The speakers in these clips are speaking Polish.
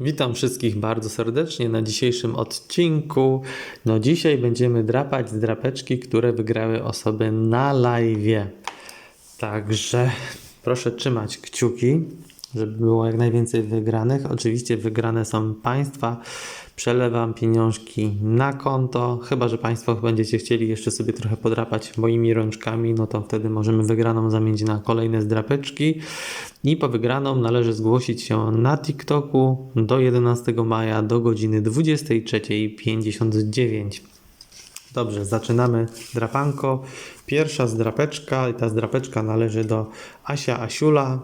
Witam wszystkich bardzo serdecznie na dzisiejszym odcinku. No dzisiaj będziemy drapać z drapeczki, które wygrały osoby na live. Także proszę trzymać kciuki, żeby było jak najwięcej wygranych. Oczywiście wygrane są Państwa. Przelewam pieniążki na konto, chyba że Państwo będziecie chcieli jeszcze sobie trochę podrapać moimi rączkami, no to wtedy możemy wygraną zamienić na kolejne zdrapeczki. I po wygraną należy zgłosić się na TikToku do 11 maja do godziny 23.59. Dobrze, zaczynamy drapanko. Pierwsza zdrapeczka i ta zdrapeczka należy do Asia Asiula.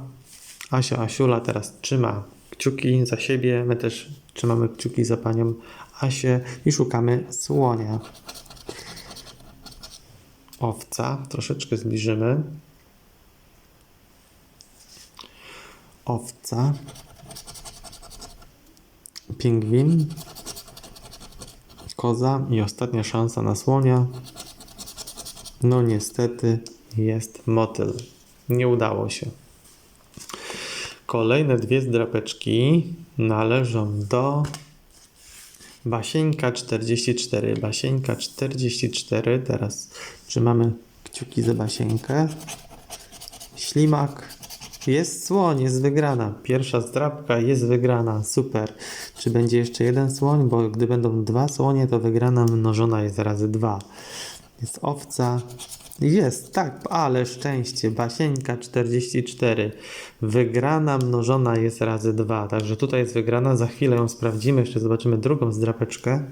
Asia Asiula teraz trzyma kciuki za siebie. My też trzymamy kciuki za panią Asię i szukamy słonia. Owca, troszeczkę zbliżymy. Owca. Pingwin. Koza i ostatnia szansa na słonia. No niestety jest motyl. Nie udało się. Kolejne dwie zdrapeczki należą do Basieńka 44. Basieńka 44. Teraz trzymamy kciuki za Basieńkę. Ślimak. Jest słoń, jest wygrana. Pierwsza zdrapka jest wygrana. Super. Czy będzie jeszcze jeden słoń? Bo gdy będą dwa słonie, to wygrana mnożona jest razy dwa. Jest owca. Jest, tak, ale szczęście. Basieńka 44. Wygrana mnożona jest razy 2. Także tutaj jest wygrana. Za chwilę ją sprawdzimy. Jeszcze zobaczymy drugą zdrapeczkę.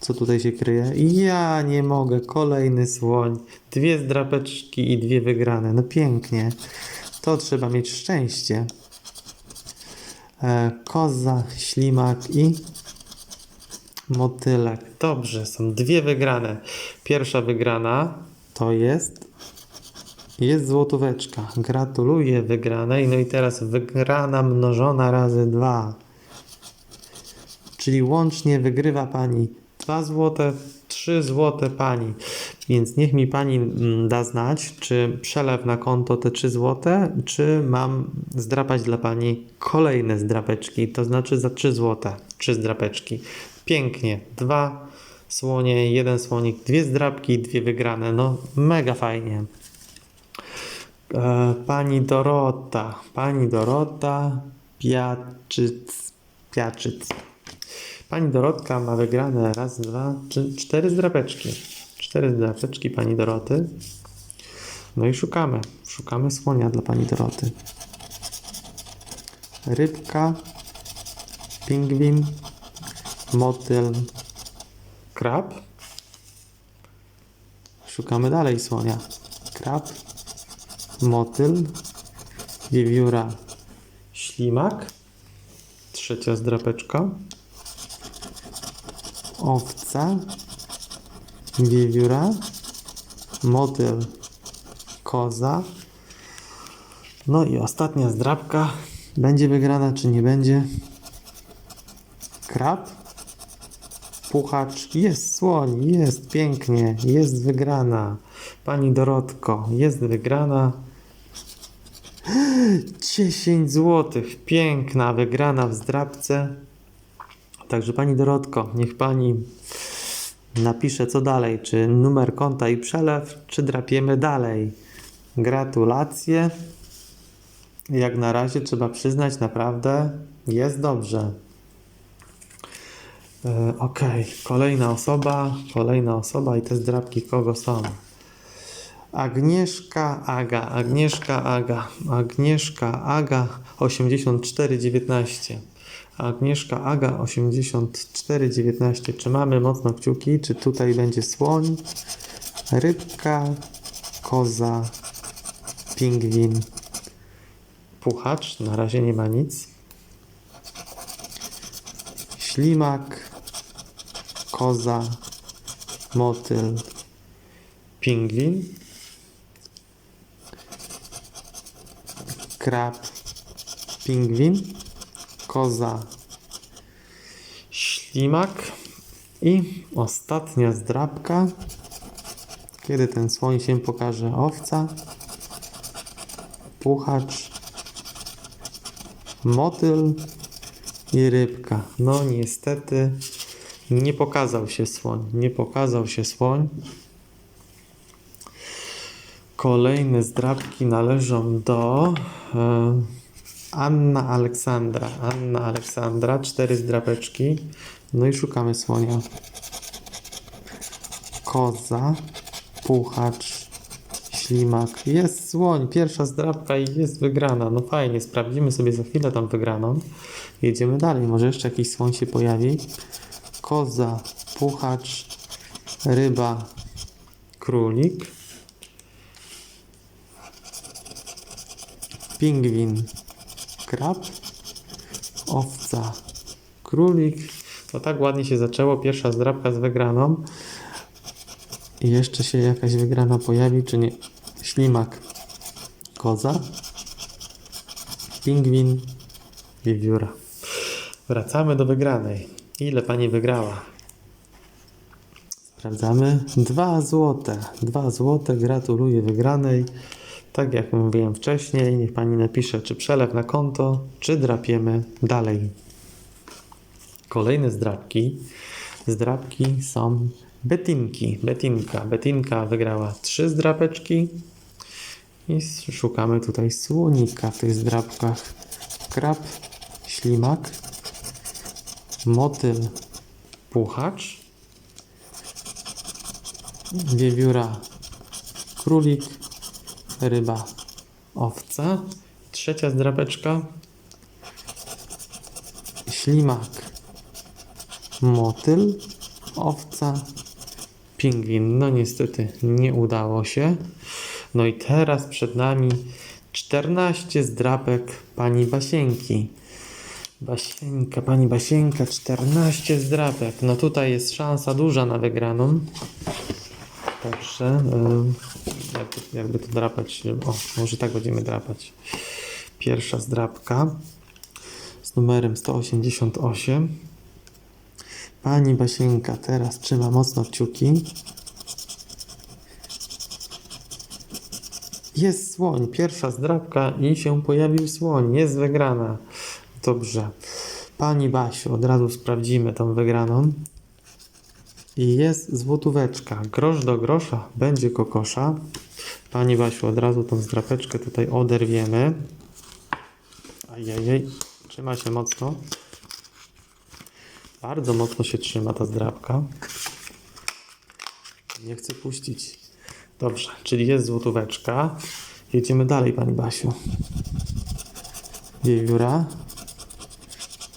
Co tutaj się kryje? Ja nie mogę. Kolejny słoń. Dwie zdrapeczki i dwie wygrane. No pięknie. To trzeba mieć szczęście. E, koza, ślimak i motylek. Dobrze, są dwie wygrane. Pierwsza wygrana to jest jest złotóweczka. Gratuluję wygranej. No i teraz wygrana mnożona razy dwa. Czyli łącznie wygrywa pani 2 złote, 3 złote pani. Więc niech mi pani mm, da znać, czy przelew na konto te 3 złote, czy mam zdrapać dla pani kolejne zdrapeczki. To znaczy za 3 złote, 3 zdrapeczki. Pięknie. Dwa słonie, jeden słonik, dwie zdrapki, dwie wygrane. No mega fajnie. E, Pani Dorota, pani Dorota Piaczyc, Piaczyc. Pani Dorotka ma wygrane raz, dwa, trzy, cztery zdrapeczki. Cztery zdrapeczki pani Doroty. No i szukamy, szukamy słonia dla pani Doroty. Rybka, pingwin, motyl, krab. Szukamy dalej słonia. Krab, motyl, wiewióra, ślimak. Trzecia zdrapeczka. Owca, wiewióra, motyl, koza. No i ostatnia zdrapka. Będzie wygrana czy nie będzie? Krab, puchacz. Jest słoń, jest pięknie, jest wygrana. Pani Dorotko, jest wygrana. 10 zł. Piękna, wygrana w zdrabce. Także Pani Dorotko, niech Pani napisze co dalej. Czy numer konta i przelew, czy drapiemy dalej. Gratulacje. Jak na razie trzeba przyznać, naprawdę jest dobrze. E, Okej, kolejna osoba, kolejna osoba i te zdrabki kogo są? Agnieszka Aga, Agnieszka Aga, Agnieszka Aga 8419. Agnieszka Aga 8419. Czy mamy mocno kciuki? Czy tutaj będzie słoń, rybka, koza, pingwin, puchacz? Na razie nie ma nic. Ślimak, koza, motyl, pingwin, krab, pingwin, koza, ślimak i ostatnia zdrabka. Kiedy ten słoń się pokaże? Owca, puchacz, motyl i rybka. No niestety nie pokazał się słoń. Nie pokazał się słoń. Kolejne zdrabki należą do e, Anna Aleksandra. Anna Aleksandra, cztery zdrapeczki. No i szukamy słonia. Koza, puchacz, ślimak. Jest słoń, pierwsza zdrabka i jest wygrana. No fajnie, sprawdzimy sobie za chwilę tam wygraną. Jedziemy dalej, może jeszcze jakiś słoń się pojawi. Koza, puchacz, ryba, królik. Pingwin, krab, owca, królik. No tak ładnie się zaczęło. Pierwsza zdrabka z wygraną. I jeszcze się jakaś wygrana pojawi, czy nie? Ślimak, koza, pingwin, wiewióra. Wracamy do wygranej. Ile pani wygrała? Sprawdzamy. Dwa złote. Dwa złote. Gratuluję wygranej. Tak jak mówiłem wcześniej, niech pani napisze, czy przelew na konto, czy drapiemy dalej. Kolejne zdrabki. Zdrabki są Betinki. Betinka. Betinka wygrała trzy zdrapeczki. I szukamy tutaj słonika w tych zdrabkach. Krab, ślimak, motyl, puchacz, wiewióra, królik, ryba, owca. Trzecia zdrapeczka. Ślimak, motyl, owca, pingwin. No niestety nie udało się. No i teraz przed nami 14 zdrapek pani Basienki. Basieńka, pani Basienka, 14 zdrapek. No tutaj jest szansa duża na wygraną. Także y, jakby, jakby to drapać. O, może tak będziemy drapać. Pierwsza zdrapka z numerem 188. Pani Basienka teraz trzyma mocno kciuki. Jest słoń, pierwsza zdrabka i się pojawił słoń, jest wygrana. Dobrze. Pani Basiu, od razu sprawdzimy tą wygraną. I jest złotóweczka. Grosz do grosza będzie kokosza. Pani Basiu, od razu tą zdrapeczkę tutaj oderwiemy. Ajajaj, trzyma się mocno. Bardzo mocno się trzyma ta zdrabka. Nie chcę puścić. Dobrze, czyli jest złotóweczka. Jedziemy dalej, Pani Basiu. Wiewióra,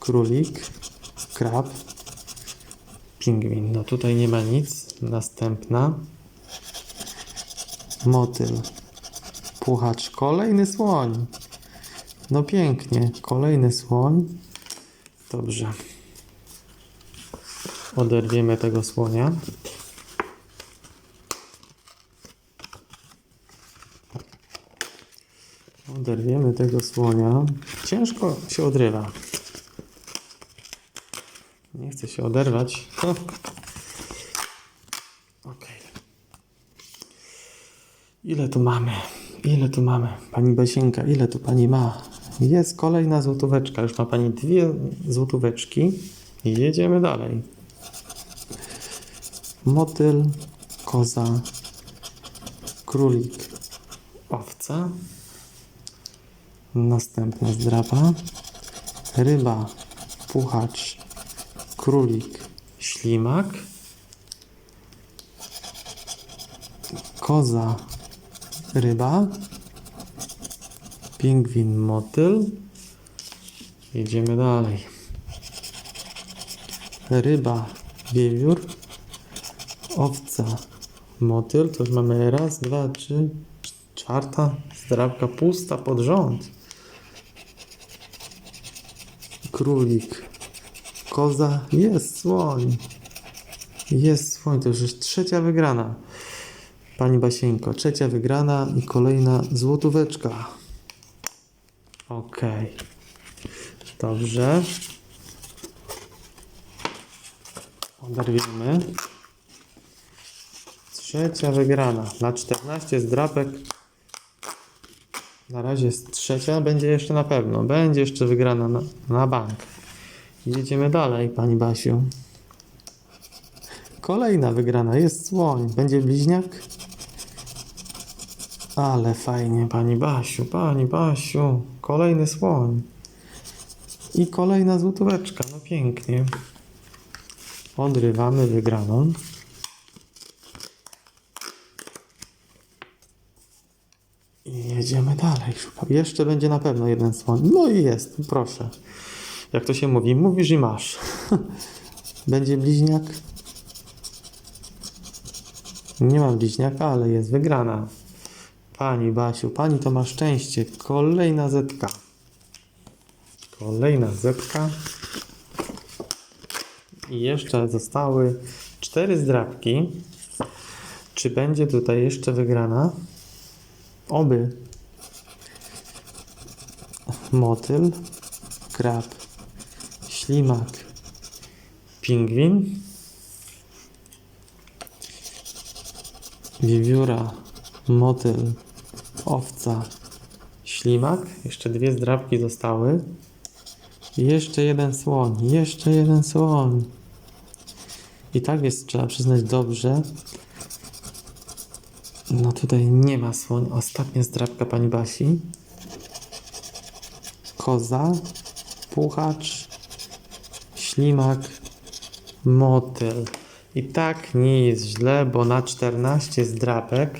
królik, krab, pingwin. No tutaj nie ma nic. Następna. Motyl, puchacz, kolejny słoń. No pięknie, kolejny słoń. Dobrze. Oderwiemy tego słonia. Oderwiemy tego słonia. Ciężko się odrywa. Chce się oderwać. Ok. Ile tu mamy? Ile tu mamy? Pani Basienka, ile tu pani ma? Jest kolejna złotóweczka. Już ma pani dwie złotóweczki. I jedziemy dalej. Motyl, koza, królik, owca. Następna zdrapa. Ryba, puchacz, królik, ślimak. Koza, ryba. Pingwin, motyl. Jedziemy dalej. Ryba, wiewiór. Owca, motyl. To już mamy raz, dwa, trzy, czwarta zdrabka pusta pod rząd. Królik, koza, jest słoń. Jest słoń, to już jest trzecia wygrana. Pani Basieńko, trzecia wygrana i kolejna złotóweczka. Okej. Dobrze. Oderwiemy. Trzecia wygrana. Na 14 zdrapek. Na razie jest trzecia. Będzie jeszcze na pewno. Będzie jeszcze wygrana na, na bank. Jedziemy dalej, pani Basiu. Kolejna wygrana jest słoń. Będzie bliźniak? Ale fajnie, pani Basiu, pani Basiu. Kolejny słoń. I kolejna złotóweczka. No pięknie. Odrywamy wygraną. I jedziemy dalej. Jeszcze będzie na pewno jeden słoń. No i jest, proszę. Jak to się mówi, mówisz i masz. będzie bliźniak? Nie mam bliźniaka, ale jest wygrana. Pani Basiu, pani to ma szczęście. Kolejna zetka. Kolejna zetka. I jeszcze zostały cztery zdrabki. Czy będzie tutaj jeszcze wygrana? Oby. Motyl, krab, ślimak, pingwin, wiewióra, motyl, owca, ślimak. Jeszcze dwie zdrabki zostały. Jeszcze jeden słoń, jeszcze jeden słoń. I tak jest, trzeba przyznać dobrze. No tutaj nie ma słoń. Ostatnia zdrabka pani Basi. Koza, puchacz, ślimak, motyl. I tak nie jest źle, bo na 14 zdrabek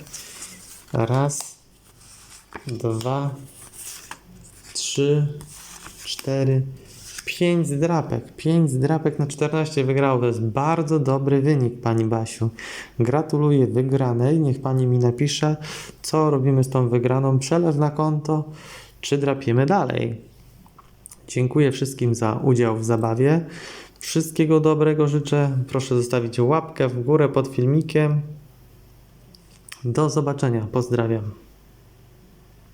raz, dwa, trzy, cztery, pięć zdrapek. Pięć zdrapek na 14 wygrało. To jest bardzo dobry wynik, pani Basiu. Gratuluję wygranej. Niech pani mi napisze, co robimy z tą wygraną. Przelew na konto, czy drapiemy dalej. Dziękuję wszystkim za udział w zabawie. Wszystkiego dobrego życzę. Proszę zostawić łapkę w górę pod filmikiem. Do zobaczenia. Pozdrawiam.